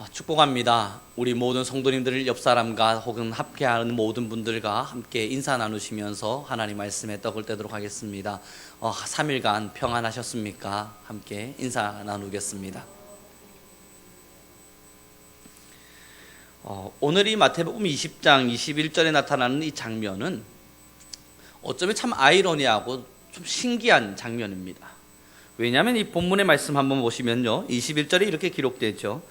어, 축복합니다. 우리 모든 성도님들 옆 사람과 혹은 함께하는 모든 분들과 함께 인사 나누시면서 하나님 말씀에 떡을 떼도록 하겠습니다. 어, 3일간 평안하셨습니까? 함께 인사 나누겠습니다. 어, 오늘 이 마태복음 20장 21절에 나타나는 이 장면은 어쩌면 참 아이러니하고 좀 신기한 장면입니다. 왜냐하면 이 본문의 말씀 한번 보시면요. 21절에 이렇게 기록되죠.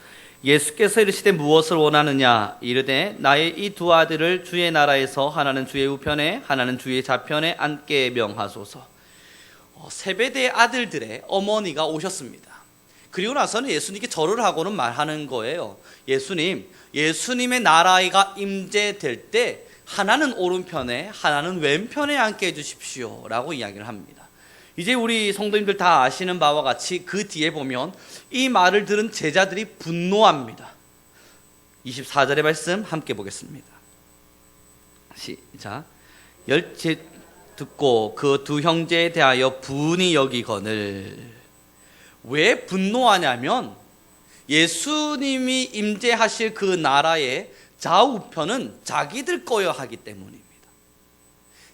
예수께서 이르시되 무엇을 원하느냐 이르되 나의 이 두 아들을 주의 나라에서 하나는 주의 우편에 하나는 주의 좌편에 앉게 명하소서. 어, 세배대 아들들의 어머니가 오셨습니다. 그리고 나서는 예수님께 절을 하고는 말하는 거예요. 예수님, 예수님의 나라가 임재될 때 하나는 오른편에 하나는 왼편에 앉게 해 주십시오라고 이야기를 합니다. 이제 우리 성도님들 다 아시는 바와 같이 그 뒤에 보면 이 말을 들은 제자들이 분노합니다. 24절의 말씀 함께 보겠습니다. 시작. 열째 듣고 그 두 형제에 대하여 분이 여기거늘 왜 분노하냐면 예수님이 임재하실 그 나라의 좌우편은 자기들 거여 하기 때문입니다.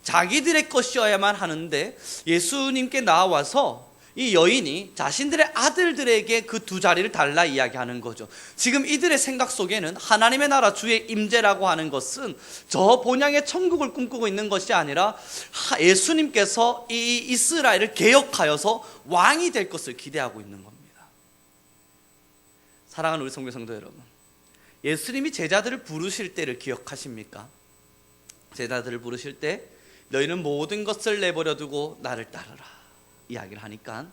자기들의 것이어야만 하는데 예수님께 나와서 이 여인이 자신들의 아들들에게 그 두 자리를 달라 이야기하는 거죠. 지금 이들의 생각 속에는 하나님의 나라 주의 임재라고 하는 것은 저 본향의 천국을 꿈꾸고 있는 것이 아니라 예수님께서 이 이스라엘을 개혁하여서 왕이 될 것을 기대하고 있는 겁니다. 사랑하는 우리 성교 성도 여러분, 예수님이 제자들을 부르실 때를 기억하십니까? 제자들을 부르실 때 너희는 모든 것을 내버려 두고 나를 따르라 이야기를 하니까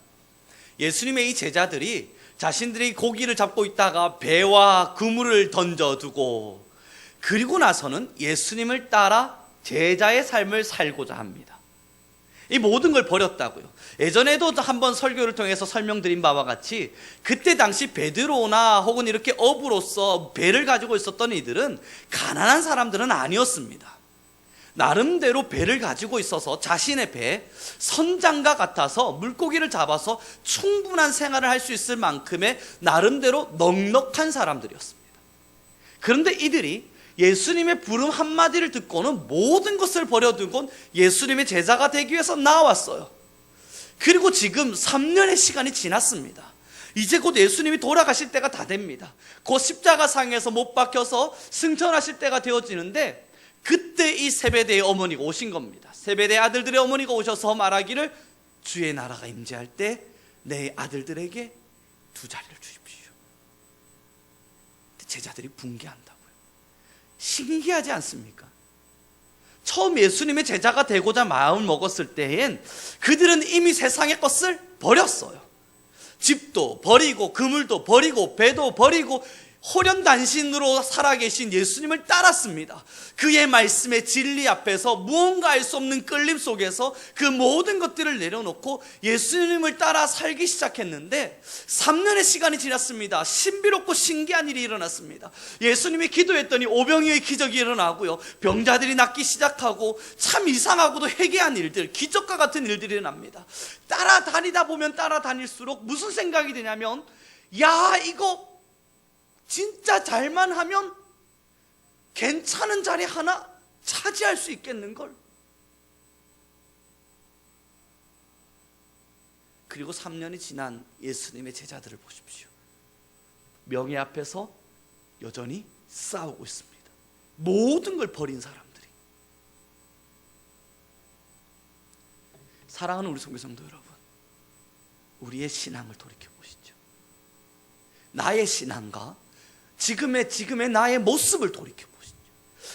예수님의 이 제자들이 자신들이 고기를 잡고 있다가 배와 그물을 던져두고 그리고 나서는 예수님을 따라 제자의 삶을 살고자 합니다. 이 모든 걸 버렸다고요. 예전에도 한번 설교를 통해서 설명드린 바와 같이 그때 당시 베드로나 혹은 이렇게 어부로서 배를 가지고 있었던 이들은 가난한 사람들은 아니었습니다. 나름대로 배를 가지고 있어서 자신의 배 선장과 같아서 물고기를 잡아서 충분한 생활을 할 수 있을 만큼의 나름대로 넉넉한 사람들이었습니다. 그런데 이들이 예수님의 부름 한마디를 듣고는 모든 것을 버려두고 예수님의 제자가 되기 위해서 나왔어요. 그리고 지금 3년의 시간이 지났습니다. 이제 곧 예수님이 돌아가실 때가 다 됩니다. 곧 십자가상에서 못 박혀서 승천하실 때가 되어지는데 그때 이 세배대의 어머니가 오신 겁니다. 세배대 아들들의 어머니가 오셔서 말하기를 주의 나라가 임재할 때 내 아들들에게 두 자리를 주십시오. 제자들이 붕괴한다고요. 신기하지 않습니까? 처음 예수님의 제자가 되고자 마음을 먹었을 때엔 그들은 이미 세상의 것을 버렸어요. 집도 버리고 그물도 버리고 배도 버리고 호련단신으로 살아계신 예수님을 따랐습니다. 그의 말씀의 진리 앞에서 무언가 알 수 없는 끌림 속에서 그 모든 것들을 내려놓고 예수님을 따라 살기 시작했는데 3년의 시간이 지났습니다. 신비롭고 신기한 일이 일어났습니다. 예수님이 기도했더니 오병이의 기적이 일어나고요. 병자들이 낫기 시작하고 참 이상하고도 해괴한 일들, 기적과 같은 일들이 일어납니다. 따라다니다 보면 따라다닐수록 무슨 생각이 드냐면 야 이거 진짜 잘만 하면 괜찮은 자리 하나 차지할 수 있겠는걸. 그리고 3년이 지난 예수님의 제자들을 보십시오. 명예 앞에서 여전히 싸우고 있습니다. 모든 걸 버린 사람들이. 사랑하는 우리 성교성도 여러분, 우리의 신앙을 돌이켜 보시죠. 나의 신앙과 지금의 지금의 나의 모습을 돌이켜 보시죠.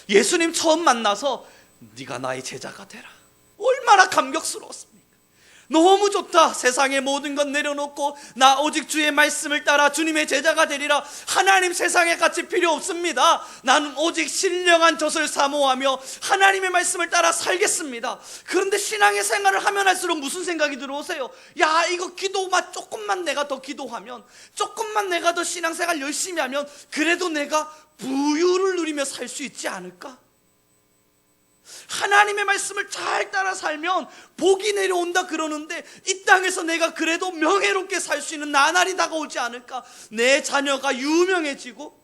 예수님 처음 만나서 네가 나의 제자가 되라. 얼마나 감격스러웠습니까? 너무 좋다. 세상의 모든 것 내려놓고 나 오직 주의 말씀을 따라 주님의 제자가 되리라. 하나님 세상에 같이 필요 없습니다. 나는 오직 신령한 젖을 사모하며 하나님의 말씀을 따라 살겠습니다. 그런데 신앙의 생활을 하면 할수록 무슨 생각이 들어오세요? 야, 이거 기도만 조금만 내가 더 기도하면 조금만 내가 더 신앙생활 열심히 하면 그래도 내가 부유를 누리며 살 수 있지 않을까? 하나님의 말씀을 잘 따라 살면 복이 내려온다 그러는데 이 땅에서 내가 그래도 명예롭게 살 수 있는 나날이 다가오지 않을까? 내 자녀가 유명해지고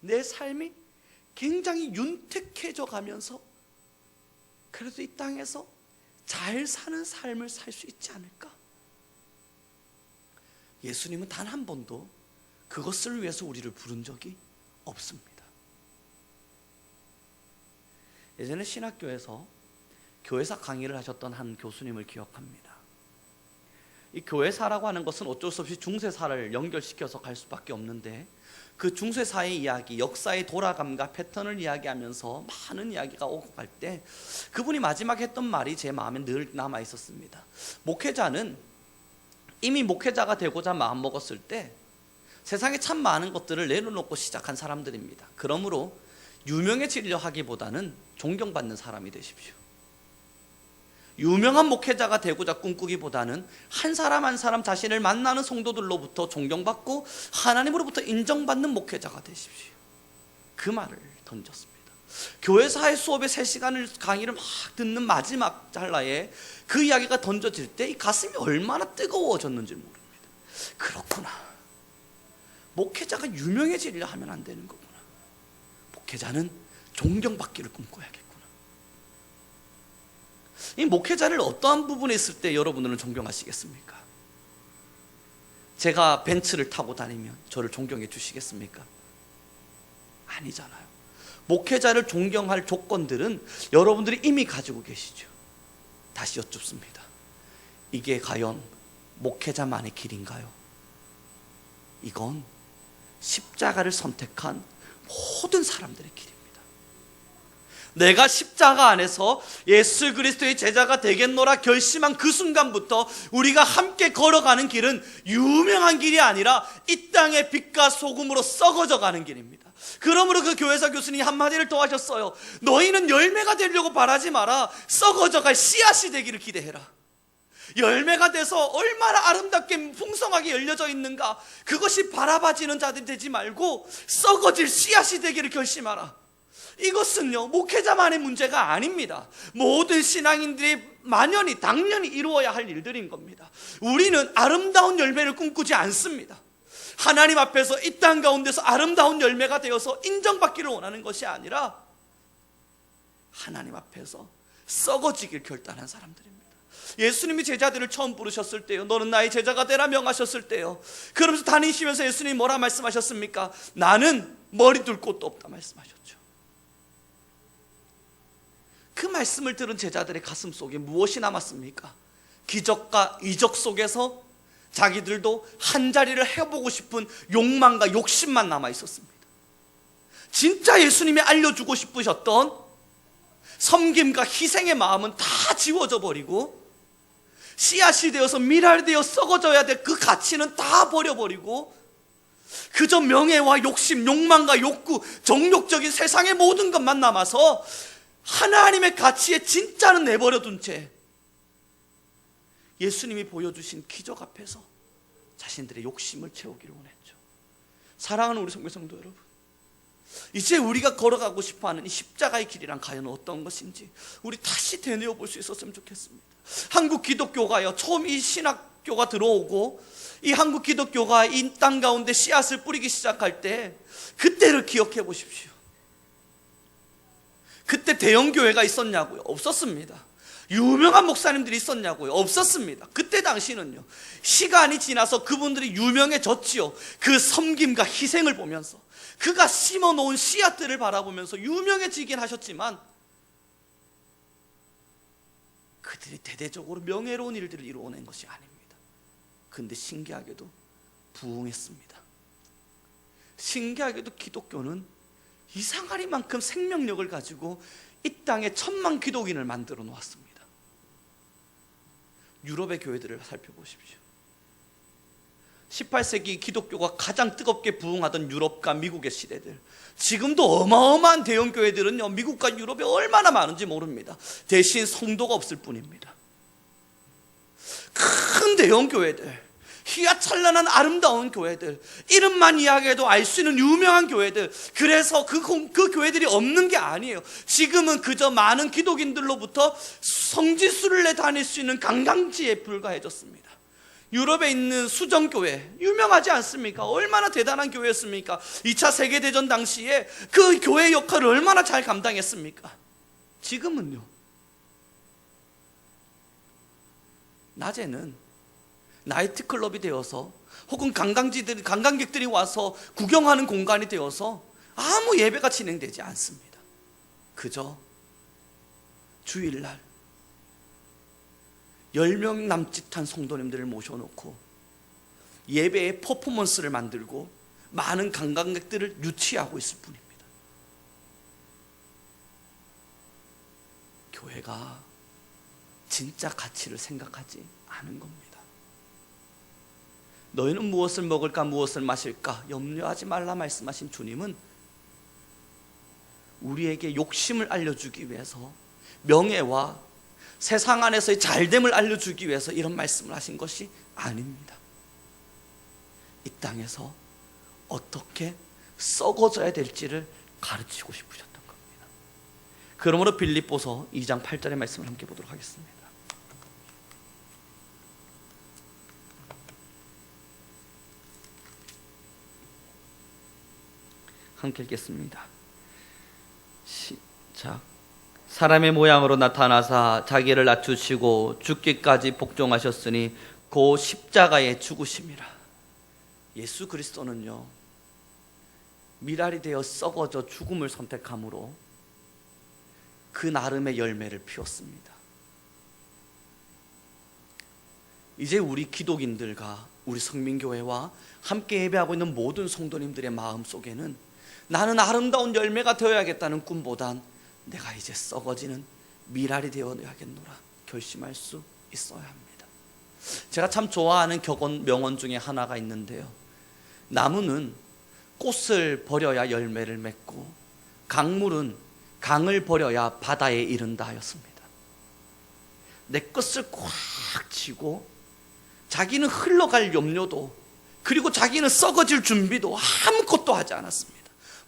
내 삶이 굉장히 윤택해져 가면서 그래도 이 땅에서 잘 사는 삶을 살 수 있지 않을까? 예수님은 단 한 번도 그것을 위해서 우리를 부른 적이 없습니다. 예전에 신학교에서 교회사 강의를 하셨던 한 교수님을 기억합니다. 이 교회사라고 하는 것은 어쩔 수 없이 중세사를 연결시켜서 갈 수밖에 없는데 그 중세사의 이야기, 역사의 돌아감과 패턴을 이야기하면서 많은 이야기가 오고 갈 때 그분이 마지막에 했던 말이 제 마음에 늘 남아 있었습니다. 목회자는 이미 목회자가 되고자 마음 먹었을 때 세상에 참 많은 것들을 내려놓고 시작한 사람들입니다. 그러므로 유명해지려 하기보다는 존경받는 사람이 되십시오. 유명한 목회자가 되고자 꿈꾸기보다는 한 사람 한 사람 자신을 만나는 성도들로부터 존경받고 하나님으로부터 인정받는 목회자가 되십시오. 그 말을 던졌습니다. 교회사의 수업의 3시간을 강의를 막 듣는 마지막 찰나에 그 이야기가 던져질 때 이 가슴이 얼마나 뜨거워졌는지 모릅니다. 그렇구나. 목회자가 유명해지려 하면 안 되는 거구나. 목회자는 존경받기를 꿈꿔야겠구나. 이 목회자를 어떠한 부분에 있을 때 여러분들은 존경하시겠습니까? 제가 벤츠를 타고 다니면 저를 존경해 주시겠습니까? 아니잖아요. 목회자를 존경할 조건들은 여러분들이 이미 가지고 계시죠. 다시 여쭙습니다. 이게 과연 목회자만의 길인가요? 이건 십자가를 선택한 모든 사람들의 길입니다. 내가 십자가 안에서 예수 그리스도의 제자가 되겠노라 결심한 그 순간부터 우리가 함께 걸어가는 길은 유명한 길이 아니라 이 땅의 빛과 소금으로 썩어져 가는 길입니다. 그러므로 그 교회사 교수님이 한마디를 더 하셨어요. 너희는 열매가 되려고 바라지 마라. 썩어져 갈 씨앗이 되기를 기대해라. 열매가 돼서 얼마나 아름답게 풍성하게 열려져 있는가. 그것이 바라봐지는 자들이 되지 말고 썩어질 씨앗이 되기를 결심하라. 이것은요 목회자만의 문제가 아닙니다. 모든 신앙인들이 만연히 당연히 이루어야 할 일들인 겁니다. 우리는 아름다운 열매를 꿈꾸지 않습니다. 하나님 앞에서 이 땅 가운데서 아름다운 열매가 되어서 인정받기를 원하는 것이 아니라 하나님 앞에서 썩어지길 결단한 사람들입니다 예수님이 제자들을 처음 부르셨을 때요. 너는 나의 제자가 되라 명하셨을 때요. 그러면서 다니시면서 예수님이 뭐라 말씀하셨습니까? 나는 머리 둘 곳도 없다 말씀하셨죠. 그 말씀을 들은 제자들의 가슴 속에 무엇이 남았습니까? 기적과 이적 속에서 자기들도 한 자리를 해보고 싶은 욕망과 욕심만 남아 있었습니다. 진짜 예수님이 알려주고 싶으셨던 섬김과 희생의 마음은 다 지워져 버리고 씨앗이 되어서 미랄되어 썩어져야 될 그 가치는 다 버려버리고 그저 명예와 욕심, 욕망과 욕구, 정욕적인 세상의 모든 것만 남아서 하나님의 가치에 진짜는 내버려 둔 채 예수님이 보여주신 기적 앞에서 자신들의 욕심을 채우기를 원했죠. 사랑하는 우리 성교 성도 여러분. 이제 우리가 걸어가고 싶어하는 이 십자가의 길이란 과연 어떤 것인지 우리 다시 되뇌어 볼 수 있었으면 좋겠습니다. 한국 기독교가요 처음 이 신학교가 들어오고 이 한국 기독교가 이 땅 가운데 씨앗을 뿌리기 시작할 때 그때를 기억해 보십시오. 그때 대형 교회가 있었냐고요? 없었습니다. 유명한 목사님들이 있었냐고요? 없었습니다. 그때 당시는요. 시간이 지나서 그분들이 유명해졌지요. 그 섬김과 희생을 보면서 그가 심어 놓은 씨앗들을 바라보면서 유명해지긴 하셨지만 그들이 대대적으로 명예로운 일들을 이루어낸 것이 아닙니다. 근데 신기하게도 부흥했습니다. 신기하게도 기독교는 이상하리만큼 생명력을 가지고 이 땅에 천만 기독인을 만들어 놓았습니다. 유럽의 교회들을 살펴보십시오. 18세기 기독교가 가장 뜨겁게 부흥하던 유럽과 미국의 시대들. 지금도 어마어마한 대형 교회들은요, 미국과 유럽에 얼마나 많은지 모릅니다. 대신 성도가 없을 뿐입니다. 큰 대형 교회들, 희야찬란한 아름다운 교회들, 이름만 이야기해도 알 수 있는 유명한 교회들. 그래서 그, 공- 그 교회들이 없는 게 아니에요. 지금은 그저 많은 기독인들로부터 성지수를 내 다닐 수 있는 관광지에 불과해졌습니다. 유럽에 있는 수정교회 유명하지 않습니까? 얼마나 대단한 교회였습니까? 2차 세계대전 당시에 그 교회 역할을 얼마나 잘 감당했습니까? 지금은요. 낮에는 나이트클럽이 되어서 혹은 관광지들 관광객들이 와서 구경하는 공간이 되어서 아무 예배가 진행되지 않습니다. 그저 주일날 10명 남짓한 성도님들을 모셔놓고 예배의 퍼포먼스를 만들고 많은 관광객들을 유치하고 있을 뿐입니다. 교회가 진짜 가치를 생각하지 않은 겁니다. 너희는 무엇을 먹을까 무엇을 마실까 염려하지 말라 말씀하신 주님은 우리에게 욕심을 알려주기 위해서 명예와 세상 안에서의 잘됨을 알려주기 위해서 이런 말씀을 하신 것이 아닙니다. 이 땅에서 어떻게 썩어져야 될지를 가르치고 싶으셨던 겁니다. 그러므로 빌립보서 2장 8절의 말씀을 함께 보도록 하겠습니다. 함께 읽겠습니다. 시작. 사람의 모양으로 나타나사 자기를 낮추시고 죽기까지 복종하셨으니 고 십자가에 죽으심이라. 예수 그리스도는요. 미랄이 되어 썩어져 죽음을 선택함으로 그 나름의 열매를 피웠습니다. 이제 우리 기독인들과 우리 성민교회와 함께 예배하고 있는 모든 성도님들의 마음 속에는 나는 아름다운 열매가 되어야겠다는 꿈보단 내가 이제 썩어지는 미랄이 되어야겠노라 결심할 수 있어야 합니다. 제가 참 좋아하는 격언 명언 중에 하나가 있는데요. 나무는 꽃을 버려야 열매를 맺고 강물은 강을 버려야 바다에 이른다 하였습니다. 내 것을 꽉 쥐고 자기는 흘러갈 염려도 그리고 자기는 썩어질 준비도 아무것도 하지 않았습니다.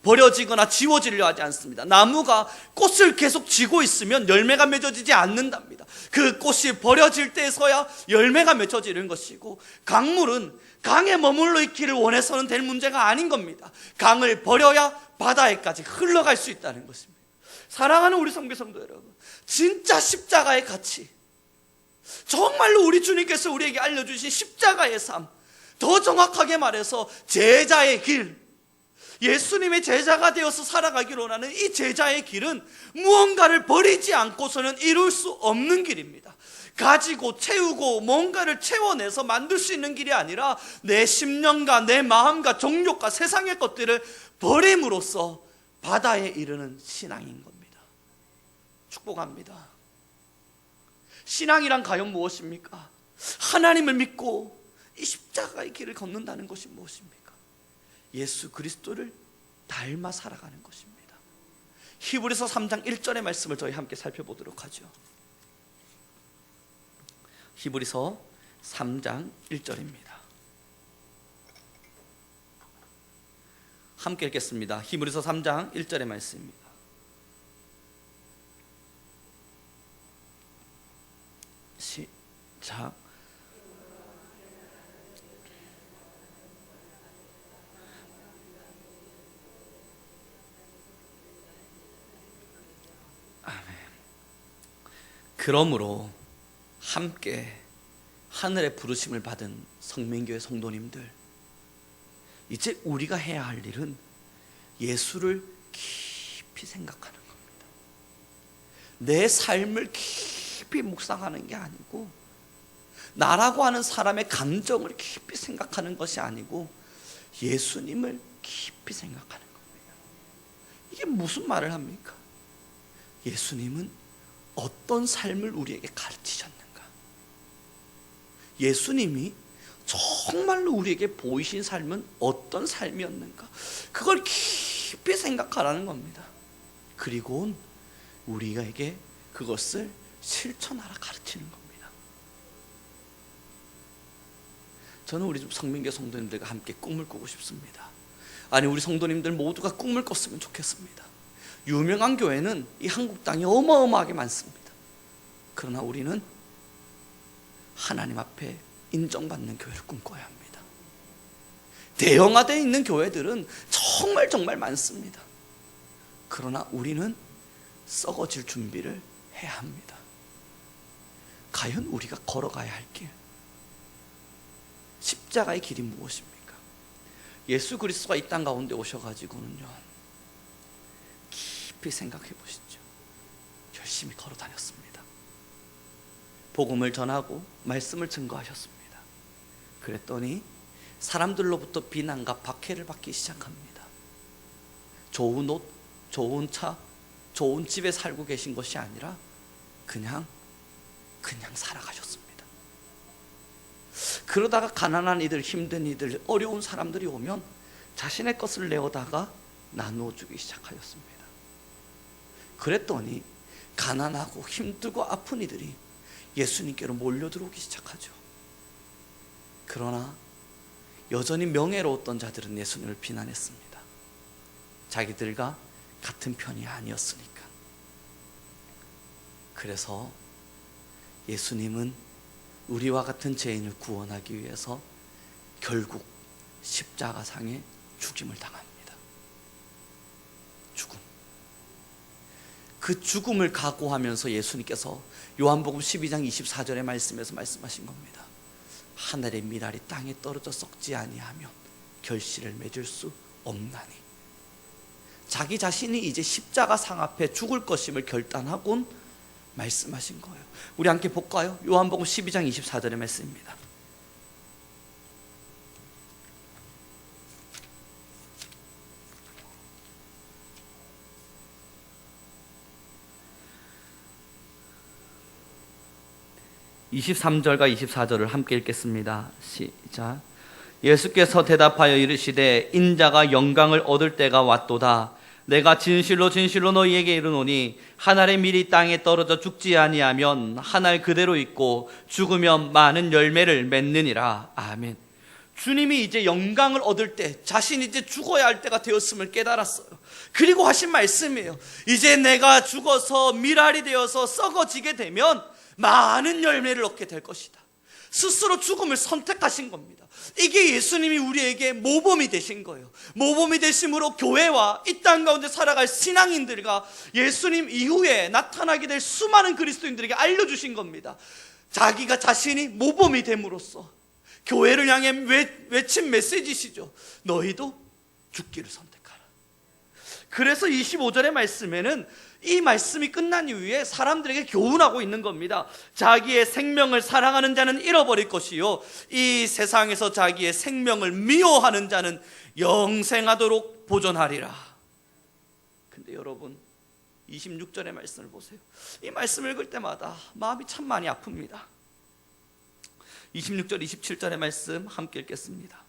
버려지거나 지워지려 하지 않습니다. 나무가 꽃을 계속 쥐고 있으면 열매가 맺어지지 않는답니다. 그 꽃이 버려질 때에서야 열매가 맺어지는 것이고 강물은 강에 머물러 있기를 원해서는 될 문제가 아닌 겁니다. 강을 버려야 바다에까지 흘러갈 수 있다는 것입니다. 사랑하는 우리 성교 성도 여러분, 진짜 십자가의 가치, 정말로 우리 주님께서 우리에게 알려주신 십자가의 삶, 더 정확하게 말해서 제자의 길, 예수님의 제자가 되어서 살아가기로 하는 이 제자의 길은 무언가를 버리지 않고서는 이룰 수 없는 길입니다. 가지고 채우고 뭔가를 채워내서 만들 수 있는 길이 아니라 내 심령과 내 마음과 정욕과 세상의 것들을 버림으로써 바다에 이르는 신앙인 겁니다. 축복합니다. 신앙이란 과연 무엇입니까? 하나님을 믿고 이 십자가의 길을 걷는다는 것이 무엇입니까? 예수 그리스도를 닮아 살아가는 것입니다. 히브리서 3장 1절의 말씀을 저희 함께 살펴보도록 하죠. 히브리서 3장 1절입니다. 함께 읽겠습니다. 히브리서 3장 1절의 말씀입니다. 시작. 그러므로 함께 하늘의 부르심을 받은 성민교회 성도님들 이제 우리가 해야 할 일은 예수를 깊이 생각하는 겁니다. 내 삶을 깊이 묵상하는 게 아니고 나라고 하는 사람의 감정을 깊이 생각하는 것이 아니고 예수님을 깊이 생각하는 겁니다. 이게 무슨 말을 합니까? 예수님은 어떤 삶을 우리에게 가르치셨는가? 예수님이 정말로 우리에게 보이신 삶은 어떤 삶이었는가? 그걸 깊이 생각하라는 겁니다. 그리고 우리에게 그것을 실천하라 가르치는 겁니다. 저는 우리 성민교 성도님들과 함께 꿈을 꾸고 싶습니다. 아니 우리 성도님들 모두가 꿈을 꿨으면 좋겠습니다. 유명한 교회는 이 한국 땅에 어마어마하게 많습니다. 그러나 우리는 하나님 앞에 인정받는 교회를 꿈꿔야 합니다. 대형화되어 있는 교회들은 정말 정말 많습니다. 그러나 우리는 썩어질 준비를 해야 합니다. 과연 우리가 걸어가야 할 길, 십자가의 길이 무엇입니까? 예수 그리스도가 이 땅 가운데 오셔가지고는요, 깊이 생각해 보시죠. 열심히 걸어 다녔습니다. 복음을 전하고 말씀을 증거하셨습니다. 그랬더니 사람들로부터 비난과 박해를 받기 시작합니다. 좋은 옷, 좋은 차, 좋은 집에 살고 계신 것이 아니라 그냥 그냥 살아가셨습니다. 그러다가 가난한 이들, 힘든 이들, 어려운 사람들이 오면 자신의 것을 내어다가 나누어 주기 시작하였습니다. 그랬더니 가난하고 힘들고 아픈 이들이 예수님께로 몰려들어오기 시작하죠. 그러나 여전히 명예로웠던 자들은 예수님을 비난했습니다. 자기들과 같은 편이 아니었으니까. 그래서 예수님은 우리와 같은 죄인을 구원하기 위해서 결국 십자가상에 죽임을 당합니다. 죽음. 그 죽음을 각오하면서 예수님께서 요한복음 12장 24절의 말씀에서 말씀하신 겁니다. 하늘의 미랄이 땅에 떨어져 썩지 아니하면 결실을 맺을 수 없나니. 자기 자신이 이제 십자가 상 앞에 죽을 것임을 결단하곤 말씀하신 거예요. 우리 함께 볼까요? 요한복음 12장 24절의 말씀입니다. (23절과 24절을) 함께 읽겠습니다. 시작. 예수께서 대답하여 이르시되 인자가 영광을 얻을 때가 왔도다. 내가 진실로 진실로 너희에게 이르노니 한 알의 밀이 땅에 떨어져 죽지 아니하면 한 알 그대로 있고 죽으면 많은 열매를 맺느니라. 아멘. 주님이 이제 영광을 얻을 때 자신이 이제 죽어야 할 때가 되었음을 깨달았어요. 그리고 하신 말씀이에요. 이제 내가 죽어서 밀알이 되어서 썩어지게 되면 많은 열매를 얻게 될 것이다 스스로 죽음을 선택하신 겁니다. 이게 예수님이 우리에게 모범이 되신 거예요. 모범이 되심으로 교회와 이 땅 가운데 살아갈 신앙인들과 예수님 이후에 나타나게 될 수많은 그리스도인들에게 알려주신 겁니다. 자기가 자신이 모범이 됨으로써 교회를 향해 외, 외친 메시지시죠. 너희도 죽기를 선택하라. 그래서 25절의 말씀에는 이 말씀이 끝난 이후에 사람들에게 교훈하고 있는 겁니다. 자기의 생명을 사랑하는 자는 잃어버릴 것이요. 이 세상에서 자기의 생명을 미워하는 자는 영생하도록 보존하리라. 근데 여러분, 26절의 말씀을 보세요. 이 말씀을 읽을 때마다 마음이 참 많이 아픕니다. 26절, 27절의 말씀 함께 읽겠습니다.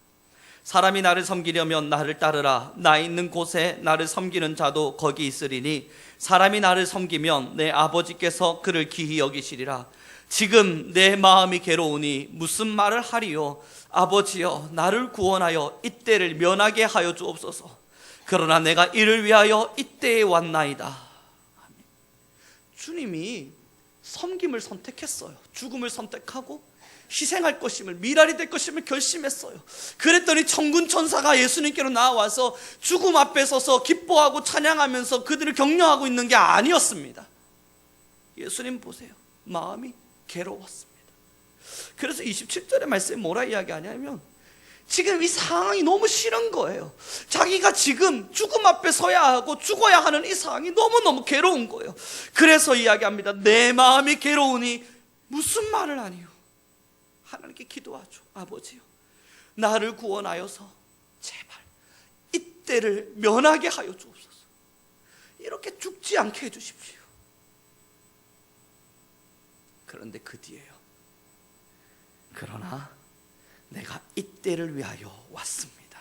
사람이 나를 섬기려면 나를 따르라. 나 있는 곳에 나를 섬기는 자도 거기 있으리니 사람이 나를 섬기면 내 아버지께서 그를 기히 여기시리라. 지금 내 마음이 괴로우니 무슨 말을 하리요? 아버지여, 나를 구원하여 이때를 면하게 하여 주옵소서. 그러나 내가 이를 위하여 이때에 왔나이다. 주님이 섬김을 선택했어요. 죽음을 선택하고 희생할 것임을 미랄이 될 것임을 결심했어요. 그랬더니 천군 천사가 예수님께로 나와서 죽음 앞에 서서 기뻐하고 찬양하면서 그들을 격려하고 있는 게 아니었습니다. 예수님 보세요. 마음이 괴로웠습니다. 그래서 27절의 말씀에 뭐라 이야기하냐면 지금 이 상황이 너무 싫은 거예요. 자기가 지금 죽음 앞에 서야 하고 죽어야 하는 이 상황이 너무너무 괴로운 거예요. 그래서 이야기합니다. 내 마음이 괴로우니 무슨 말을 하니요? 하나님께 기도하죠. 아버지요. 나를 구원하여서 제발 이때를 면하게 하여 주옵소서. 이렇게 죽지 않게 해 주십시오. 그런데 그 뒤에요. 그러나 내가 이때를 위하여 왔습니다.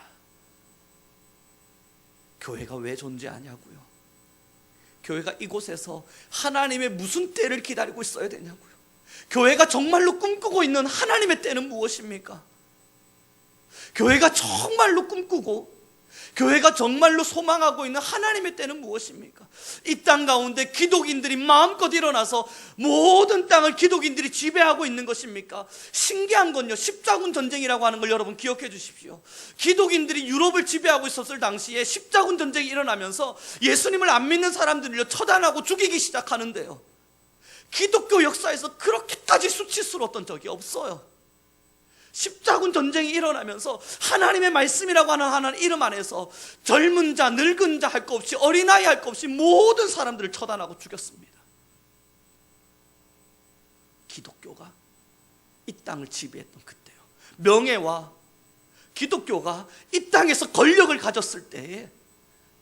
교회가 왜 존재하냐고요? 교회가 이곳에서 하나님의 무슨 때를 기다리고 있어야 되냐고요? 교회가 정말로 꿈꾸고 있는 하나님의 때는 무엇입니까? 교회가 정말로 꿈꾸고 교회가 정말로 소망하고 있는 하나님의 때는 무엇입니까? 이 땅 가운데 기독인들이 마음껏 일어나서 모든 땅을 기독인들이 지배하고 있는 것입니까? 신기한 건요, 십자군 전쟁이라고 하는 걸 여러분 기억해 주십시오. 기독인들이 유럽을 지배하고 있었을 당시에 십자군 전쟁이 일어나면서 예수님을 안 믿는 사람들을 처단하고 죽이기 시작하는데요. 기독교 역사에서 그렇게까지 수치스러웠던 적이 없어요. 십자군 전쟁이 일어나면서 하나님의 말씀이라고 하는 하나님 이름 안에서 젊은 자, 늙은 자 할 것 없이 어린아이 할 것 없이 모든 사람들을 처단하고 죽였습니다. 기독교가 이 땅을 지배했던 그때요. 명예와 기독교가 이 땅에서 권력을 가졌을 때에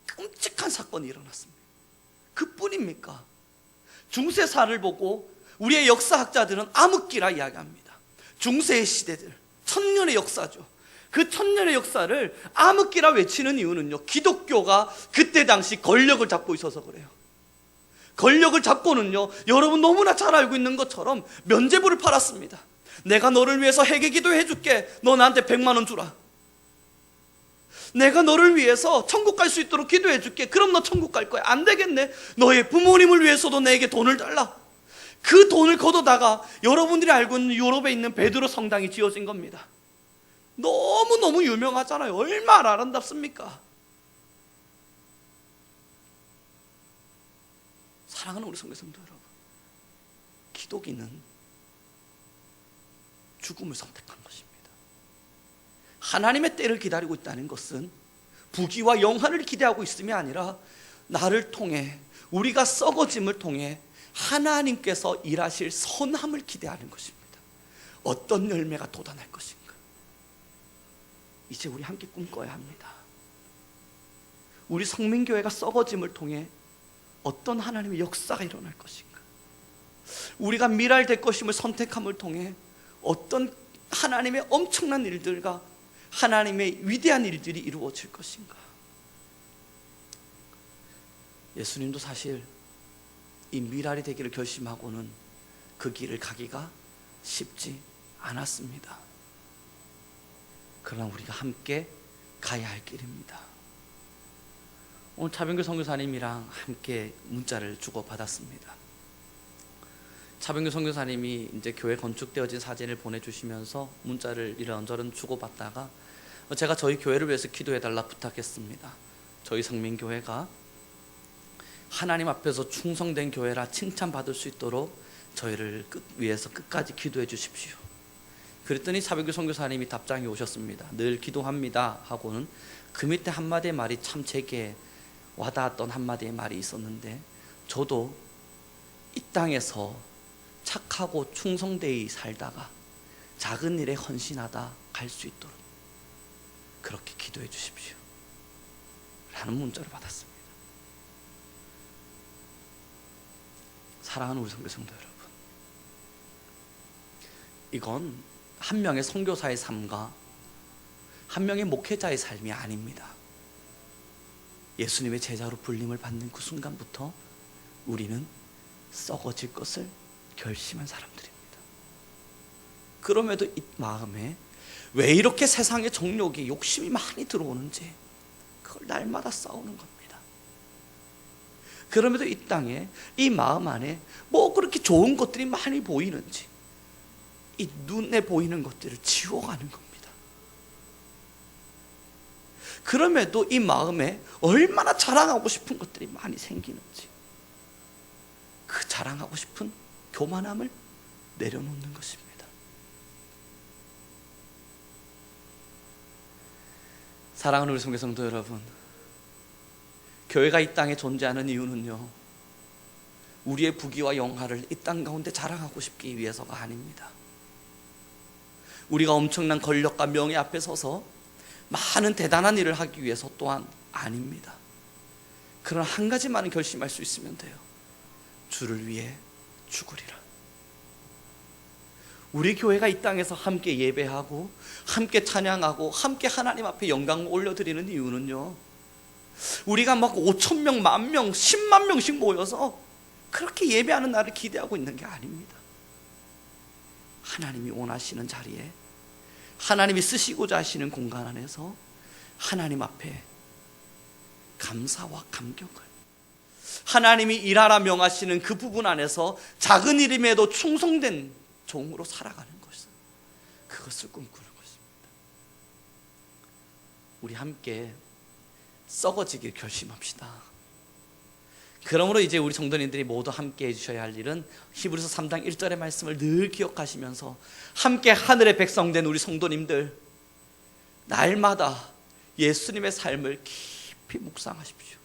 끔찍한 사건이 일어났습니다. 그뿐입니까? 중세사를 보고 우리의 역사학자들은 암흑기라 이야기합니다. 중세의 시대들, 천년의 역사죠. 그 천년의 역사를 암흑기라 외치는 이유는요. 기독교가 그때 당시 권력을 잡고 있어서 그래요. 권력을 잡고는요. 여러분 너무나 잘 알고 있는 것처럼 면제부를 팔았습니다. 내가 너를 위해서 회개 기도해 줄게. 너 나한테 100만 원 주라. 내가 너를 위해서 천국 갈 수 있도록 기도해 줄게. 그럼 너 천국 갈 거야. 안 되겠네. 너의 부모님을 위해서도 내게 돈을 달라. 그 돈을 걷어다가 여러분들이 알고 있는 유럽에 있는 베드로 성당이 지어진 겁니다. 너무너무 유명하잖아요. 얼마나 아름답습니까? 사랑하는 우리 성교성도 여러분. 기독인은 죽음을 선택한 것입니다. 하나님의 때를 기다리고 있다는 것은 부귀와 영화를 기대하고 있음이 아니라 나를 통해 우리가 썩어짐을 통해 하나님께서 일하실 선함을 기대하는 것입니다. 어떤 열매가 돋아날 것인가? 이제 우리 함께 꿈꿔야 합니다. 우리 성민교회가 썩어짐을 통해 어떤 하나님의 역사가 일어날 것인가? 우리가 미랄 될 것임을 선택함을 통해 어떤 하나님의 엄청난 일들과 하나님의 위대한 일들이 이루어질 것인가? 예수님도 사실 이 미랄이 되기를 결심하고는 그 길을 가기가 쉽지 않았습니다. 그러나 우리가 함께 가야 할 길입니다. 오늘 차병규 선교사님이랑 함께 문자를 주고 받았습니다. 차병규 선교사님이 이제 교회 건축되어진 사진을 보내주시면서 문자를 이런저런 주고 받다가 제가 저희 교회를 위해서 기도해 달라 부탁했습니다. 저희 성민교회가 하나님 앞에서 충성된 교회라 칭찬받을 수 있도록 저희를 끝, 위해서 끝까지 기도해 주십시오. 그랬더니 사백교 선교사님이 답장이 오셨습니다. 늘 기도합니다 하고는 그 밑에 한마디의 말이 참 제게 와닿았던 한마디의 말이 있었는데 저도 이 땅에서 착하고 충성되이 살다가 작은 일에 헌신하다 갈 수 있도록 그렇게 기도해 주십시오. 라는 문자를 받았습니다. 사랑하는 우리 성교 성도 여러분. 이건 한 명의 선교사의 삶과 한 명의 목회자의 삶이 아닙니다. 예수님의 제자로 불림을 받는 그 순간부터 우리는 썩어질 것을 결심한 사람들입니다. 그럼에도 이 마음에 왜 이렇게 세상의 정욕이 욕심이 많이 들어오는지 그걸 날마다 싸우는 겁니다. 그럼에도 이 땅에 이 마음 안에 뭐 그렇게 좋은 것들이 많이 보이는지 이 눈에 보이는 것들을 지워가는 겁니다. 그럼에도 이 마음에 얼마나 자랑하고 싶은 것들이 많이 생기는지 그 자랑하고 싶은 교만함을 내려놓는 것입니다. 사랑하는 우리 성교성도 여러분, 교회가 이 땅에 존재하는 이유는요, 우리의 부귀와 영화를 이 땅 가운데 자랑하고 싶기 위해서가 아닙니다. 우리가 엄청난 권력과 명예 앞에 서서 많은 대단한 일을 하기 위해서 또한 아닙니다. 그러나 한 가지만은 결심할 수 있으면 돼요. 주를 위해 죽으리라. 우리 교회가 이 땅에서 함께 예배하고 함께 찬양하고 함께 하나님 앞에 영광을 올려드리는 이유는요. 우리가 막 5천 명, 만 명, 10만 명씩 모여서 그렇게 예배하는 날을 기대하고 있는 게 아닙니다. 하나님이 원하시는 자리에 하나님이 쓰시고자 하시는 공간 안에서 하나님 앞에 감사와 감격을 하나님이 일하라 명하시는 그 부분 안에서 작은 일임에도 충성된 종으로 살아가는 것을 그것을 꿈꾸는 것입니다. 우리 함께 썩어지길 결심합시다. 그러므로 이제 우리 성도님들이 모두 함께 해주셔야 할 일은 히브리서 3장 1절의 말씀을 늘 기억하시면서 함께 하늘의 백성된 우리 성도님들 날마다 예수님의 삶을 깊이 묵상하십시오.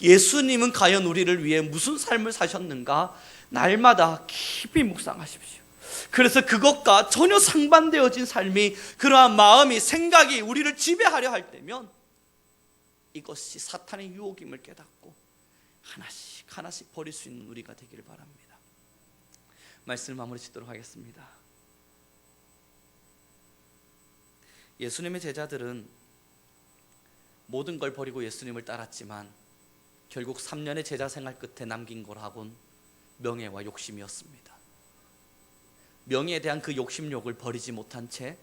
예수님은 과연 우리를 위해 무슨 삶을 사셨는가 날마다 깊이 묵상하십시오. 그래서 그것과 전혀 상반되어진 삶이 그러한 마음이 생각이 우리를 지배하려 할 때면 이것이 사탄의 유혹임을 깨닫고 하나씩 하나씩 버릴 수 있는 우리가 되기를 바랍니다. 말씀을 마무리 짓도록 하겠습니다. 예수님의 제자들은 모든 걸 버리고 예수님을 따랐지만 결국 3년의 제자 생활 끝에 남긴 거라곤 명예와 욕심이었습니다. 명예에 대한 그 욕심욕을 버리지 못한 채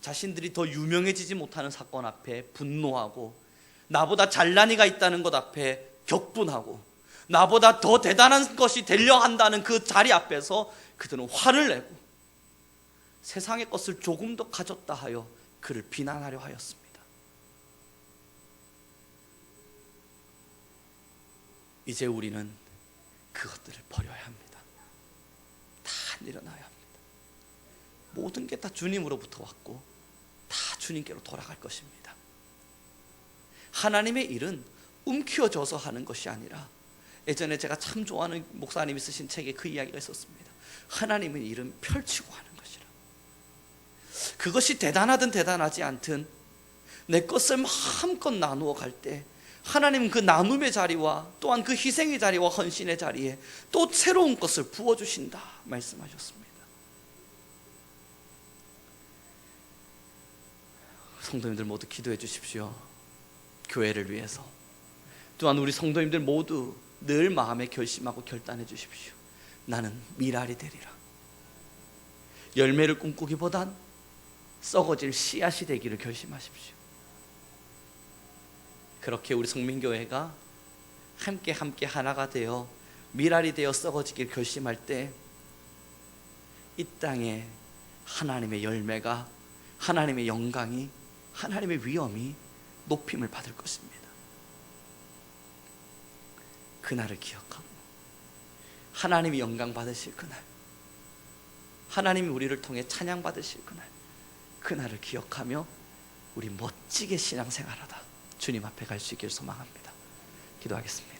자신들이 더 유명해지지 못하는 사건 앞에 분노하고 나보다 잘난이가 있다는 것 앞에 격분하고 나보다 더 대단한 것이 되려 한다는 그 자리 앞에서 그들은 화를 내고 세상의 것을 조금 더 가졌다 하여 그를 비난하려 하였습니다. 이제 우리는 그것들을 버려야 합니다. 다 내려놔야 합니다. 모든 게 다 주님으로부터 왔고 다 주님께로 돌아갈 것입니다. 하나님의 일은 움켜져서 하는 것이 아니라 예전에 제가 참 좋아하는 목사님이 쓰신 책에 그 이야기가 있었습니다. 하나님의 일은 펼치고 하는 것이라. 그것이 대단하든 대단하지 않든 내 것을 마음껏 나누어 갈 때 하나님은 그 나눔의 자리와 또한 그 희생의 자리와 헌신의 자리에 또 새로운 것을 부어 주신다 말씀하셨습니다. 성도님들 모두 기도해 주십시오. 교회를 위해서. 또한 우리 성도님들 모두 늘 마음에 결심하고 결단해 주십시오. 나는 미랄이 되리라. 열매를 꿈꾸기보단 썩어질 씨앗이 되기를 결심하십시오. 그렇게 우리 성민교회가 함께 함께 하나가 되어 미랄이 되어 썩어지길 결심할 때 이 땅에 하나님의 열매가 하나님의 영광이 하나님의 위엄이 높임을 받을 것입니다. 그날을 기억하고 하나님이 영광 받으실 그날 하나님이 우리를 통해 찬양 받으실 그날 그날을 기억하며 우리 멋지게 신앙생활하다 주님 앞에 갈 수 있기를 소망합니다. 기도하겠습니다.